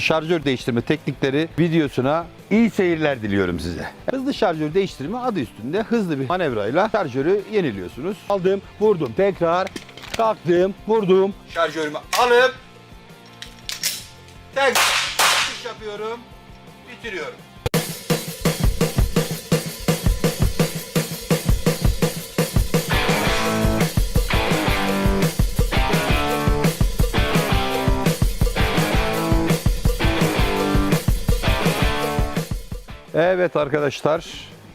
şarjör değiştirme teknikleri videosuna iyi seyirler diliyorum size. Hızlı şarjör değiştirme adı üstünde hızlı bir manevrayla şarjörü yeniliyorsunuz. Aldım, vurdum, tekrar kalktım, vurdum. Şarjörümü alıp atış yapıyorum, bitiriyorum. Evet arkadaşlar,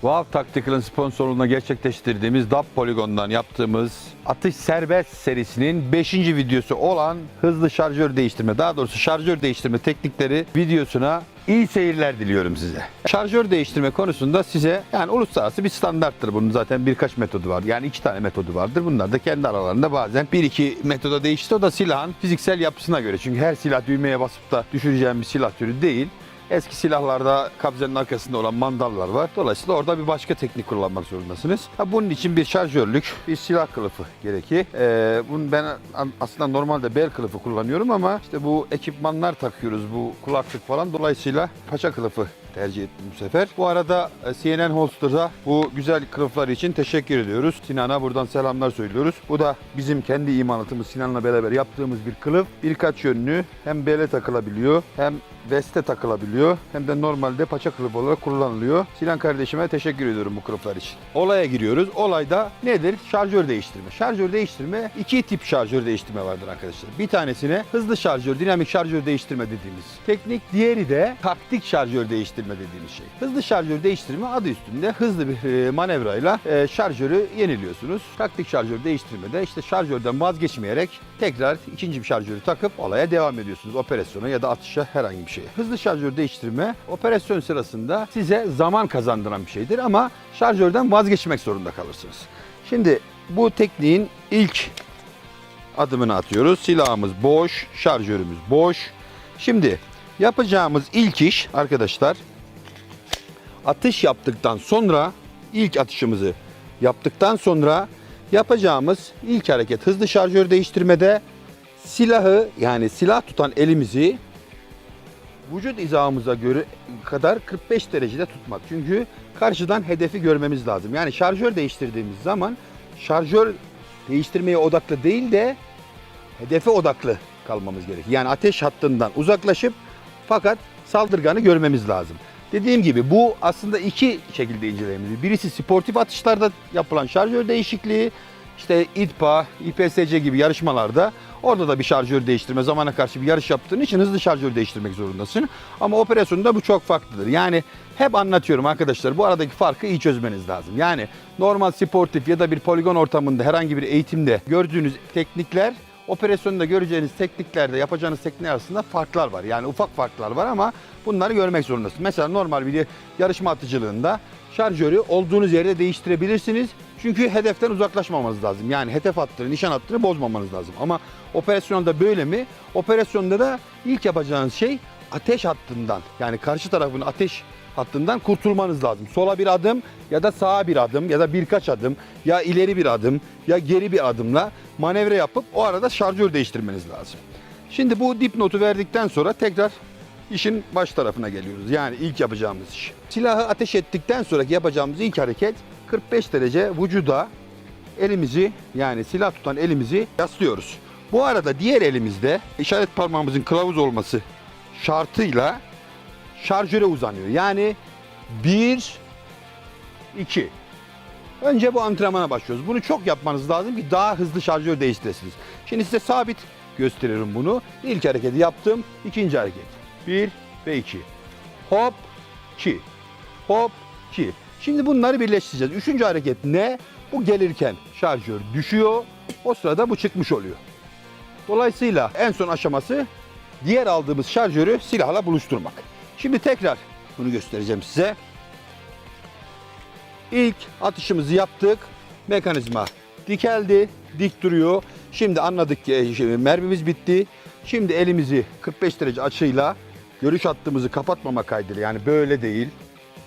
Wow Tactical'ın sponsorluğunda gerçekleştirdiğimiz DAP Poligon'dan yaptığımız Atış Serbest serisinin 5. videosu olan hızlı şarjör değiştirme, daha doğrusu şarjör değiştirme teknikleri videosuna iyi seyirler diliyorum size. Şarjör değiştirme konusunda size yani uluslararası bir standarttır. Bunun zaten birkaç metodu var. Yani iki tane metodu vardır. Bunlar da kendi aralarında bazen bir iki metoda değişti. O da silahın fiziksel yapısına göre. Çünkü her silah düğmeye basıp da düşüreceğim bir silah türü değil. Eski silahlarda kabzenin arkasında olan mandallar var. Dolayısıyla orada bir başka teknik kullanmak zorundasınız. Ha, bunun için bir şarjörlük, bir silah kılıfı gerekir. Ee, bunu ben aslında normalde bel kılıfı kullanıyorum ama işte bu ekipmanlar takıyoruz, bu kulaklık falan. Dolayısıyla paça kılıfı tercih ettim bu sefer. Bu arada e, CNN Holster'da bu güzel kılıflar için teşekkür ediyoruz. Sinan'a buradan selamlar söylüyoruz. Bu da bizim kendi imalatımız Sinan'la beraber yaptığımız bir kılıf. Birkaç yönlü hem bele takılabiliyor hem veste takılabiliyor hem de normalde paça kılıf olarak kullanılıyor. Sinan kardeşime teşekkür ediyorum bu kılıflar için. Olaya giriyoruz. Olayda nedir? Şarjör değiştirme. Şarjör değiştirme iki tip şarjör değiştirme vardır arkadaşlar. Bir tanesine hızlı şarjör, dinamik şarjör değiştirme dediğimiz teknik. Diğeri de taktik şarjör değiştirme dediğimiz şey. Hızlı şarjör değiştirme adı üstünde hızlı bir e, manevrayla e, şarjörü yeniliyorsunuz. Taktik şarjör değiştirmede işte şarjörden vazgeçmeyerek tekrar ikinci bir şarjörü takıp olaya devam ediyorsunuz. Operasyona ya da atışa herhangi bir şeye. Hızlı şarjör değiştirme operasyon sırasında size zaman kazandıran bir şeydir ama şarjörden vazgeçmek zorunda kalırsınız. Şimdi bu tekniğin ilk adımını atıyoruz. Silahımız boş, şarjörümüz boş. Şimdi yapacağımız ilk iş arkadaşlar atış yaptıktan sonra ilk atışımızı yaptıktan sonra yapacağımız ilk hareket hızlı şarjör değiştirmede silahı yani silah tutan elimizi vücut hizamıza göre kadar 45 derecede tutmak. Çünkü karşıdan hedefi görmemiz lazım. Yani şarjör değiştirdiğimiz zaman şarjör değiştirmeye odaklı değil de hedefe odaklı kalmamız gerekir. Yani ateş hattından uzaklaşıp fakat saldırganı görmemiz lazım. Dediğim gibi bu aslında iki şekilde incelememiz. Birisi sportif atışlarda yapılan şarjör değişikliği, işte İDPA, İPSC gibi yarışmalarda orada da bir şarjör değiştirme zamana karşı bir yarış yaptığın için hızlı şarjör değiştirmek zorundasın. Ama operasyonda bu çok farklıdır. Yani hep anlatıyorum arkadaşlar bu aradaki farkı iyi çözmeniz lazım. Yani normal sportif ya da bir poligon ortamında herhangi bir eğitimde gördüğünüz teknikler operasyonda göreceğiniz tekniklerde yapacağınız teknikler arasında farklar var. Yani ufak farklar var ama bunları görmek zorundasınız. Mesela normal bir yarışma atıcılığında şarjörü olduğunuz yerde değiştirebilirsiniz. Çünkü hedeften uzaklaşmamanız lazım. Yani hedef hattını, nişan hattını bozmamanız lazım. Ama operasyonda böyle mi? Operasyonda da ilk yapacağınız şey ateş hattından yani karşı tarafın ateş hattından kurtulmanız lazım. Sola bir adım ya da sağa bir adım ya da birkaç adım ya ileri bir adım ya geri bir adımla manevra yapıp o arada şarjör değiştirmeniz lazım. Şimdi bu dipnotu verdikten sonra tekrar işin baş tarafına geliyoruz. Yani ilk yapacağımız iş. Silahı ateş ettikten sonraki yapacağımız ilk hareket 45 derece vücuda elimizi yani silah tutan elimizi yaslıyoruz. Bu arada diğer elimizde işaret parmağımızın kılavuz olması şartıyla şarjöre uzanıyor. Yani 1 2 Önce bu antrenmana başlıyoruz. Bunu çok yapmanız lazım ki daha hızlı şarjör değiştiresiniz. Şimdi size sabit gösteririm bunu. İlk hareketi yaptım. ikinci hareket. 1 ve 2. Hop 2. Hop 2. Şimdi bunları birleştireceğiz. Üçüncü hareket ne? Bu gelirken şarjör düşüyor. O sırada bu çıkmış oluyor. Dolayısıyla en son aşaması diğer aldığımız şarjörü silahla buluşturmak. Şimdi tekrar bunu göstereceğim size. İlk atışımızı yaptık. Mekanizma dikeldi, dik duruyor. Şimdi anladık ki e, şey, mermimiz bitti. Şimdi elimizi 45 derece açıyla görüş hattımızı kapatmama kaydıyla yani böyle değil,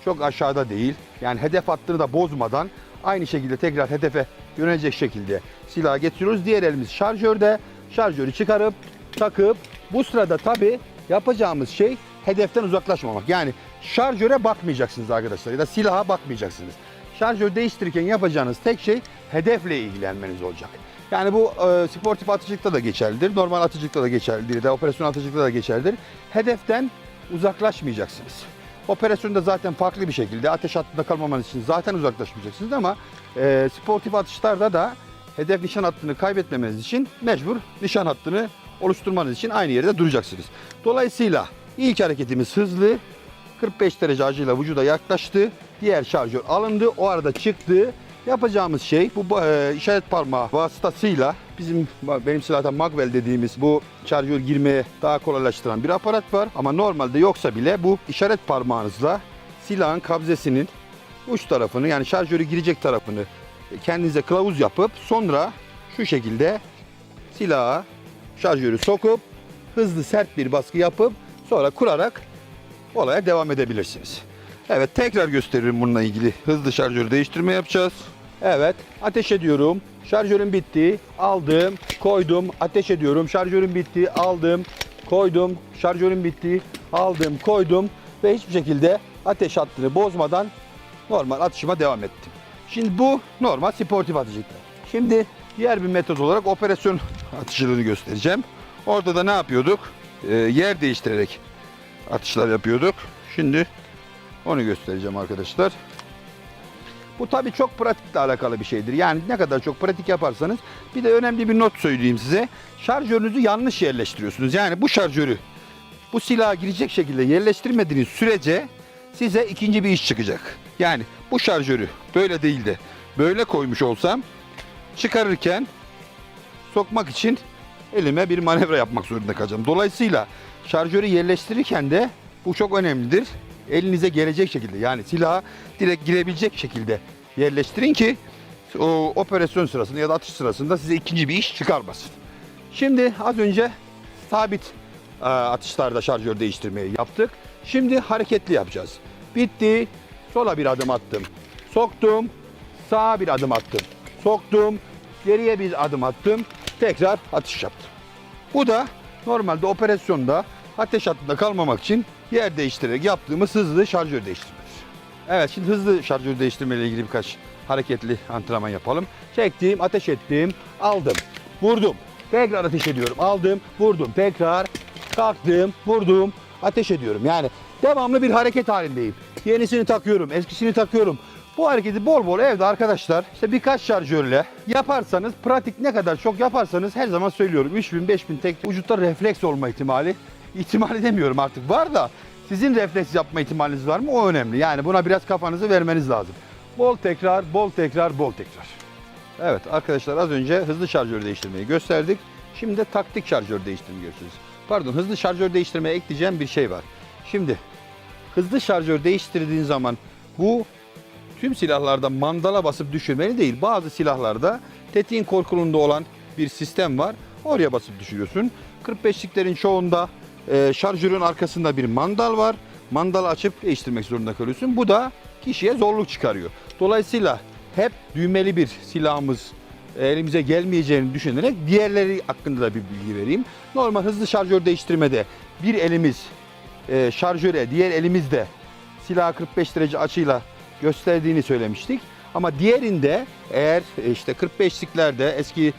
çok aşağıda değil. Yani hedef hattını da bozmadan aynı şekilde tekrar hedefe yönelecek şekilde silahı getiriyoruz. Diğer elimiz şarjörde. Şarjörü çıkarıp takıp bu sırada tabi yapacağımız şey hedeften uzaklaşmamak. Yani şarjöre bakmayacaksınız arkadaşlar ya da silaha bakmayacaksınız. Şarjör değiştirirken yapacağınız tek şey hedefle ilgilenmeniz olacak. Yani bu e, sportif atıcılıkta da geçerlidir, normal atıcılıkta da geçerlidir, da operasyon atıcılıkta da geçerlidir. Hedeften uzaklaşmayacaksınız. Operasyonda zaten farklı bir şekilde ateş hattında kalmamanız için zaten uzaklaşmayacaksınız ama e, sportif atışlarda da hedef nişan hattını kaybetmemeniz için mecbur nişan hattını oluşturmanız için aynı yerde duracaksınız. Dolayısıyla ilk hareketimiz hızlı, 45 derece açıyla vücuda yaklaştı. Diğer şarjör alındı. O arada çıktı. Yapacağımız şey bu e, işaret parmağı vasıtasıyla bizim benim silahta Magwell dediğimiz bu şarjör girmeye daha kolaylaştıran bir aparat var. Ama normalde yoksa bile bu işaret parmağınızla silahın kabzesinin uç tarafını yani şarjörü girecek tarafını kendinize kılavuz yapıp sonra şu şekilde silaha şarjörü sokup hızlı sert bir baskı yapıp sonra kurarak olaya devam edebilirsiniz. Evet tekrar gösteririm bununla ilgili. Hızlı şarjörü değiştirme yapacağız. Evet ateş ediyorum. Şarjörüm bitti. Aldım, koydum, ateş ediyorum. Şarjörüm bitti, aldım, koydum. Şarjörüm bitti, aldım, koydum ve hiçbir şekilde ateş hattını bozmadan normal atışıma devam ettim. Şimdi bu normal sportif atıcılıklar. Şimdi diğer bir metot olarak operasyon atıcılığını göstereceğim. Orada da ne yapıyorduk? Ee, yer değiştirerek atışlar yapıyorduk. Şimdi onu göstereceğim arkadaşlar. Bu tabii çok pratikle alakalı bir şeydir. Yani ne kadar çok pratik yaparsanız bir de önemli bir not söyleyeyim size. Şarjörünüzü yanlış yerleştiriyorsunuz. Yani bu şarjörü bu silaha girecek şekilde yerleştirmediğiniz sürece size ikinci bir iş çıkacak. Yani bu şarjörü böyle değil de böyle koymuş olsam çıkarırken sokmak için elime bir manevra yapmak zorunda kalacağım. Dolayısıyla şarjörü yerleştirirken de bu çok önemlidir. Elinize gelecek şekilde yani silaha direkt girebilecek şekilde yerleştirin ki o operasyon sırasında ya da atış sırasında size ikinci bir iş çıkarmasın. Şimdi az önce sabit e, atışlarda şarjör değiştirmeyi yaptık. Şimdi hareketli yapacağız. Bitti. Sola bir adım attım. Soktum. Sağa bir adım attım. Soktum. Geriye bir adım attım. Tekrar atış yaptım. Bu da normalde operasyonda ateş hattında kalmamak için yer değiştirerek yaptığımız hızlı şarjör değiştirmedir. Evet şimdi hızlı şarjör değiştirme ile ilgili birkaç hareketli antrenman yapalım. Çektim, ateş ettim, aldım, vurdum. Tekrar ateş ediyorum. Aldım, vurdum. Tekrar kalktım, vurdum, ateş ediyorum. Yani devamlı bir hareket halindeyim. Yenisini takıyorum, eskisini takıyorum. Bu hareketi bol bol evde arkadaşlar işte birkaç şarjörle yaparsanız pratik ne kadar çok yaparsanız her zaman söylüyorum 3000 5000 tek vücutta refleks olma ihtimali ihtimali demiyorum artık var da sizin refleks yapma ihtimaliniz var mı o önemli. Yani buna biraz kafanızı vermeniz lazım. Bol tekrar, bol tekrar, bol tekrar. Evet arkadaşlar az önce hızlı şarjör değiştirmeyi gösterdik. Şimdi de taktik şarjör değiştirmeyi görüyorsunuz. Pardon hızlı şarjör değiştirmeye ekleyeceğim bir şey var. Şimdi hızlı şarjör değiştirdiğin zaman bu tüm silahlarda mandala basıp düşürmeli değil. Bazı silahlarda tetiğin korkulunda olan bir sistem var. Oraya basıp düşürüyorsun. 45'liklerin çoğunda e, şarjörün arkasında bir mandal var. Mandalı açıp değiştirmek zorunda kalıyorsun. Bu da kişiye zorluk çıkarıyor. Dolayısıyla hep düğmeli bir silahımız elimize gelmeyeceğini düşünerek diğerleri hakkında da bir bilgi vereyim. Normal hızlı şarjör değiştirmede bir elimiz e, şarjöre, diğer elimiz de silahı 45 derece açıyla gösterdiğini söylemiştik. Ama diğerinde eğer e, işte 45'liklerde eski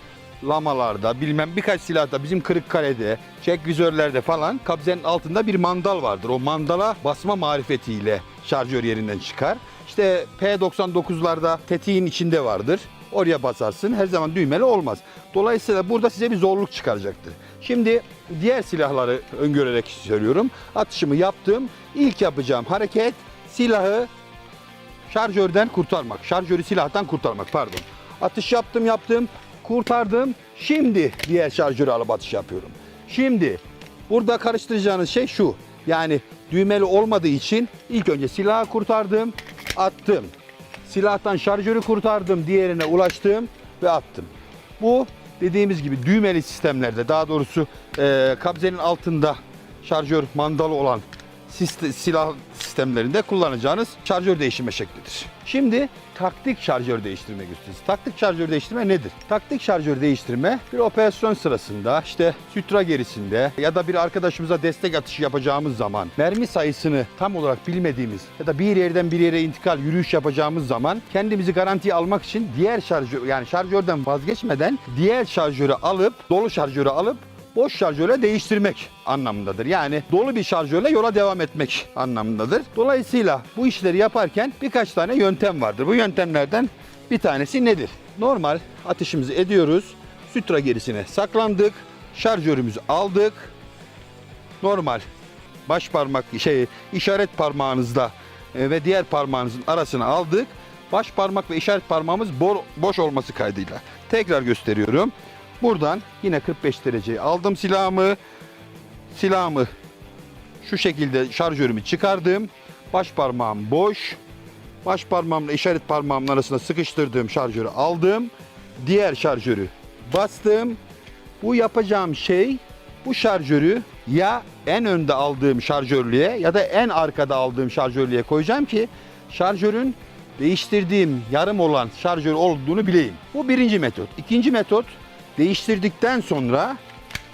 lamalarda bilmem birkaç silahta bizim Kırıkkale'de, çek vizörlerde falan kabzenin altında bir mandal vardır. O mandala basma marifetiyle şarjör yerinden çıkar. İşte P99'larda tetiğin içinde vardır. Oraya basarsın. Her zaman düğmeli olmaz. Dolayısıyla burada size bir zorluk çıkaracaktır. Şimdi diğer silahları öngörerek söylüyorum. Atışımı yaptım. İlk yapacağım hareket silahı şarjörden kurtarmak. Şarjörü silahtan kurtarmak pardon. Atış yaptım yaptım. Kurtardım. Şimdi diğer şarjörü alıp atış yapıyorum. Şimdi burada karıştıracağınız şey şu. Yani düğmeli olmadığı için ilk önce silahı kurtardım, attım. Silahtan şarjörü kurtardım, diğerine ulaştım ve attım. Bu dediğimiz gibi düğmeli sistemlerde daha doğrusu e, kabzenin altında şarjör mandalı olan silah sistemlerinde kullanacağınız şarjör değiştirme şeklidir. Şimdi taktik şarjör değiştirme gösterisi. Taktik şarjör değiştirme nedir? Taktik şarjör değiştirme bir operasyon sırasında işte sütra gerisinde ya da bir arkadaşımıza destek atışı yapacağımız zaman mermi sayısını tam olarak bilmediğimiz ya da bir yerden bir yere intikal yürüyüş yapacağımız zaman kendimizi garantiye almak için diğer şarjör yani şarjörden vazgeçmeden diğer şarjörü alıp dolu şarjörü alıp boş şarjöre değiştirmek anlamındadır. Yani dolu bir şarjörle yola devam etmek anlamındadır. Dolayısıyla bu işleri yaparken birkaç tane yöntem vardır. Bu yöntemlerden bir tanesi nedir? Normal atışımızı ediyoruz. Sütra gerisine saklandık. Şarjörümüzü aldık. Normal baş parmak şey işaret parmağınızla e, ve diğer parmağınızın arasına aldık. Baş parmak ve işaret parmağımız boş olması kaydıyla. Tekrar gösteriyorum. Buradan yine 45 dereceyi aldım silahımı. Silahımı şu şekilde şarjörümü çıkardım. Baş parmağım boş. Baş parmağımla işaret parmağımın arasına sıkıştırdığım şarjörü aldım. Diğer şarjörü bastım. Bu yapacağım şey bu şarjörü ya en önde aldığım şarjörlüğe ya da en arkada aldığım şarjörlüğe koyacağım ki şarjörün değiştirdiğim yarım olan şarjör olduğunu bileyim. Bu birinci metot. İkinci metot değiştirdikten sonra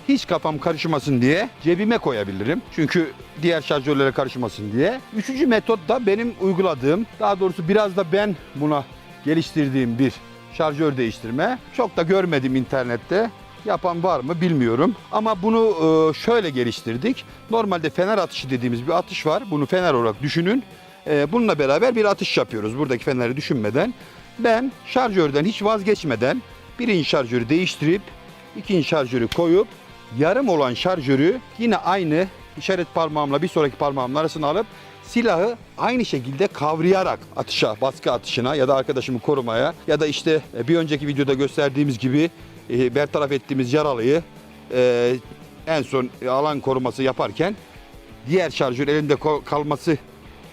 hiç kafam karışmasın diye cebime koyabilirim. Çünkü diğer şarjörlere karışmasın diye. Üçüncü metot da benim uyguladığım, daha doğrusu biraz da ben buna geliştirdiğim bir şarjör değiştirme. Çok da görmedim internette. Yapan var mı bilmiyorum. Ama bunu e, şöyle geliştirdik. Normalde fener atışı dediğimiz bir atış var. Bunu fener olarak düşünün. E, Bununla beraber bir atış yapıyoruz. Buradaki feneri düşünmeden. Ben şarjörden hiç vazgeçmeden birinci şarjörü değiştirip ikinci şarjörü koyup yarım olan şarjörü yine aynı işaret parmağımla bir sonraki parmağımın arasına alıp silahı aynı şekilde kavrayarak atışa, baskı atışına ya da arkadaşımı korumaya ya da işte e, bir önceki videoda gösterdiğimiz gibi e, bertaraf ettiğimiz yaralıyı e, en son alan koruması yaparken diğer şarjör elimde kalması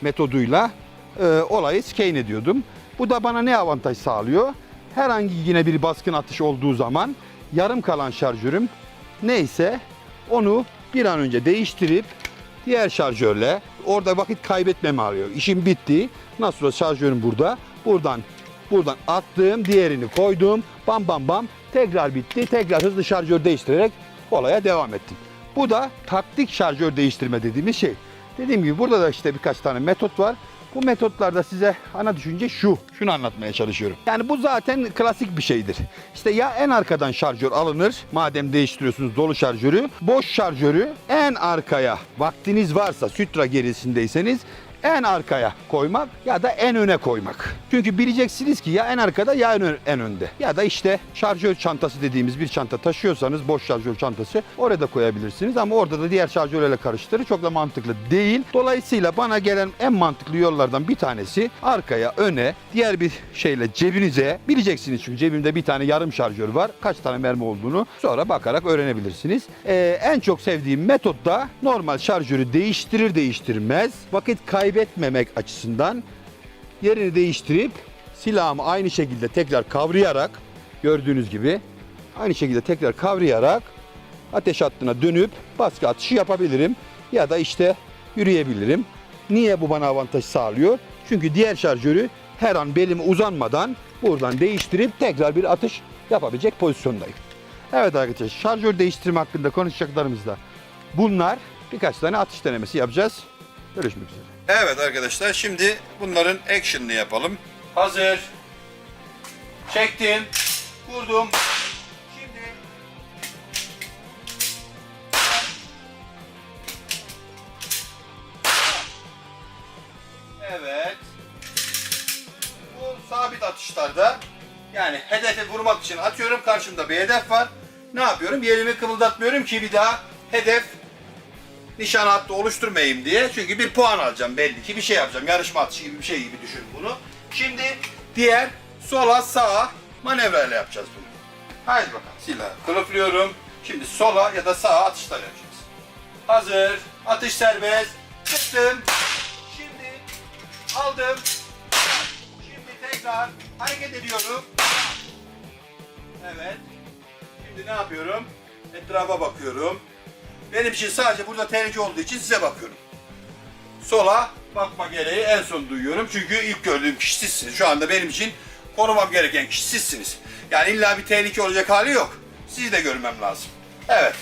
metoduyla e, olayı skein ediyordum. Bu da bana ne avantaj sağlıyor? Herhangi yine bir baskın atış olduğu zaman yarım kalan şarjörüm neyse onu bir an önce değiştirip diğer şarjörle orada vakit kaybetmemi arıyor. İşim bitti. Nasıl olsa şarjörüm burada. Buradan buradan attım, diğerini koydum. Bam bam bam tekrar bitti. Tekrar hızlı şarjör değiştirerek olaya devam ettim. Bu da taktik şarjör değiştirme dediğimiz şey. Dediğim gibi burada da işte birkaç tane metot var. Bu metotlarda size ana düşünce şu. Şunu anlatmaya çalışıyorum. Yani bu zaten klasik bir şeydir. İşte ya en arkadan şarjör alınır. Madem değiştiriyorsunuz dolu şarjörü. Boş şarjörü en arkaya vaktiniz varsa sütra gerisindeyseniz en arkaya koymak ya da en öne koymak. Çünkü bileceksiniz ki ya en arkada ya en, en önde. Ya da işte şarjör çantası dediğimiz bir çanta taşıyorsanız boş şarjör çantası oraya da koyabilirsiniz ama orada da diğer şarjörlerle karıştırır çok da mantıklı değil. Dolayısıyla bana gelen en mantıklı yollardan bir tanesi arkaya, öne, diğer bir şeyle cebinize bileceksiniz çünkü cebimde bir tane yarım şarjör var. Kaç tane mermi olduğunu sonra bakarak öğrenebilirsiniz. Ee, en çok sevdiğim metot da normal şarjörü değiştirir değiştirmez vakit kaybetmemek açısından yerini değiştirip silahımı aynı şekilde tekrar kavrayarak gördüğünüz gibi aynı şekilde tekrar kavrayarak ateş hattına dönüp baskı atışı yapabilirim ya da işte yürüyebilirim. Niye bu bana avantaj sağlıyor? Çünkü diğer şarjörü her an belime uzanmadan buradan değiştirip tekrar bir atış yapabilecek pozisyondayım. Evet arkadaşlar şarjör değiştirme hakkında konuşacaklarımız da bunlar. Birkaç tane atış denemesi yapacağız. Görüşmek üzere. Evet arkadaşlar şimdi bunların action'ını yapalım. Hazır. Çektim. Vurdum. Şimdi Evet. Bu sabit atışlarda yani hedefe vurmak için atıyorum. Karşımda bir hedef var. Ne yapıyorum? Yerimi kımıldatmıyorum ki bir daha hedef nişan hattı oluşturmayayım diye. Çünkü bir puan alacağım belli ki bir şey yapacağım. Yarışma atışı gibi bir şey gibi düşün bunu. Şimdi diğer sola sağa manevrayla yapacağız bunu. Haydi bakalım silahı kılıflıyorum. Şimdi sola ya da sağa atışlar yapacağız. Hazır. Atış serbest. Çıktım. Şimdi aldım. Şimdi tekrar hareket ediyorum. Evet. Şimdi ne yapıyorum? Etrafa bakıyorum. Benim için sadece burada tehlike olduğu için size bakıyorum. sola bakma gereği en son duyuyorum. Çünkü ilk gördüğüm kişi sizsiniz. Şu anda benim için korumam gereken kişi sizsiniz. Yani illa bir tehlike olacak hali yok. Sizi de görmem lazım. Evet.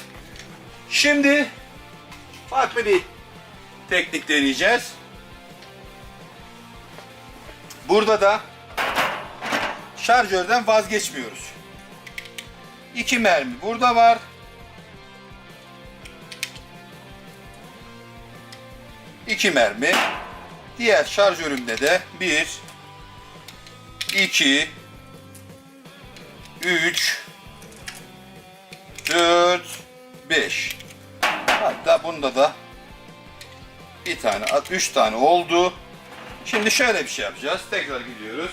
Şimdi farklı bir teknik deneyeceğiz. Burada da şarjörden vazgeçmiyoruz. İki mermi burada var. İki mermi. Diğer şarjörümde de bir, iki, üç, dört, beş. Hatta bunda da bir tane, üç tane oldu. Şimdi şöyle bir şey yapacağız. Tekrar gidiyoruz.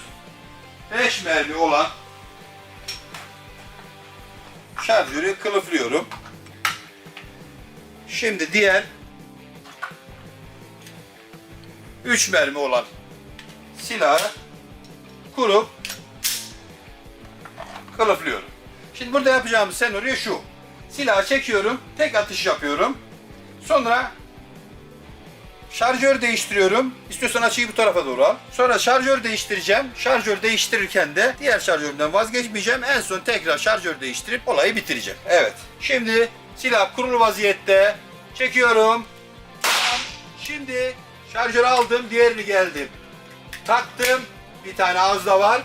5 mermi olan şarjörü kılıflıyorum. Şimdi diğer 3 mermi olan silahı kurup kılıflıyorum. Şimdi burada yapacağımız senaryo şu. Silahı çekiyorum, tek atış yapıyorum. Sonra Şarjör değiştiriyorum. İstiyorsan açıyı bu tarafa doğru al. Sonra şarjör değiştireceğim. Şarjör değiştirirken de diğer şarjörümden vazgeçmeyeceğim. En son tekrar şarjör değiştirip olayı bitireceğim. Evet. Şimdi silah kurulu vaziyette. Çekiyorum. Şimdi şarjörü aldım. Diğerini geldim. Taktım. Bir tane ağızda var.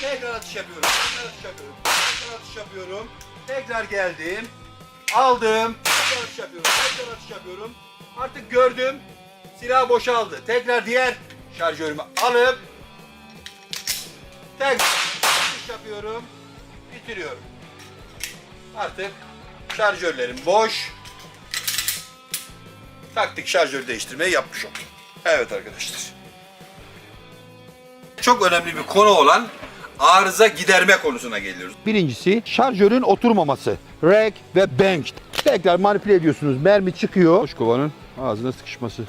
Tekrar atış yapıyorum. Tekrar atış yapıyorum. Tekrar atış yapıyorum. Tekrar geldim. Aldım. Tekrar atış yapıyorum. Tekrar atış yapıyorum. Artık gördüm. Silah boşaldı. Tekrar diğer şarjörümü alıp tek atış yapıyorum. Bitiriyorum. Artık şarjörlerim boş. Taktik şarjör değiştirmeyi yapmış oldum. Evet arkadaşlar. Çok önemli bir konu olan arıza giderme konusuna geliyoruz. Birincisi şarjörün oturmaması. Rack ve bench. Tekrar manipüle ediyorsunuz. Mermi çıkıyor. Boş kovanın ağzına sıkışması.